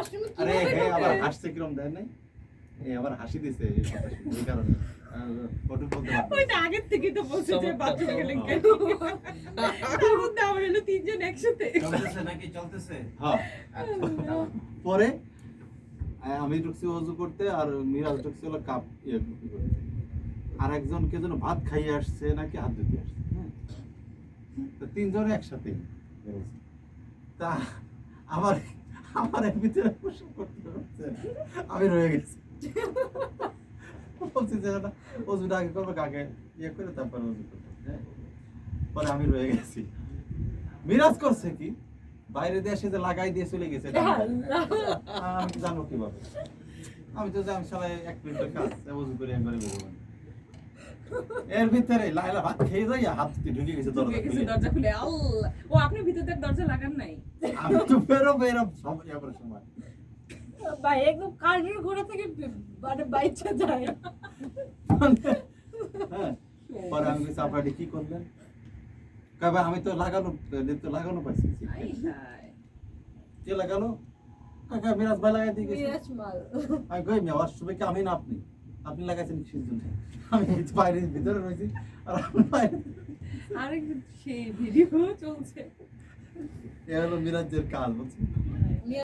ওয়াশরুমে আরে কীভাবে আবার হাসছে কিরম দেয় নাই? আবার হাসি দিছে এই কথা শুনে, এই কারণে। আহ, ওটুক বলতে পারব না। ওইটা আগের থেকে তো বলছে যে বাথরুমে গেলেন কেন? তার মধ্যে আমার হলো তিনজন একসাথে। চলতেছে নাকি? চলতেছে। হ্যাঁ পরে আমি ঢুকছি অজু করতে আর মিরাজ ঢুকছে হলো কাপ ইয়ে করতে। আর একজন কে যেন ভাত খাইয়ে আসছে নাকি হাত ধুতে আসছে হ্যাঁ? তো তিনজনে একসাথে তা আমার আমার ভিতরে করতে হচ্ছে। আমি রয়ে গেছি। বলছি যে অজুটা আগে করব কাকে ইয়ে করে তারপরে অজু করব হ্যাঁ? পরে আমি রয়ে গেছি। মিরাজ করছে কি? বাইরে এসে যে লাগাই দিয়ে চলে গেছে। আমি জানব কীভাবে? আমি তো জানি সবাই এক মিনিটের কাজ উজু করে একবারে এর ভিতরে লাইলা ভাত খেয়ে যাই হাত ঢুকে গেছে দরজা খুলে। দরজা খুলে। আল্লাহ! ও আপনি ভিতর থেকে দরজা লাগান নাই? আমি তো বেরো বেরো সব সময় ভাই একদম কার্ডের ঘোড়া থেকে মানে বাইচা যায়। হ্যাঁ। পরে আমি আপনারা কি করলেন? কবে আমি তো লাগানো তো লাগানো পাইছি আই হায়। কে লাগালো? কাকা মিরাজ ভাই লাগাই দিয়ে গেছে। মিরাজ মাল। আমি কই কি আমি না আপনি? আপনি লাগাইছেন কিসের জন্য? আমি বাইরের ভিতরে রয়েছি আর আপনি বাইরে আরেক সেই ভিডিও চলছে। এ হলো মিরাজের কাজ বুঝছেন?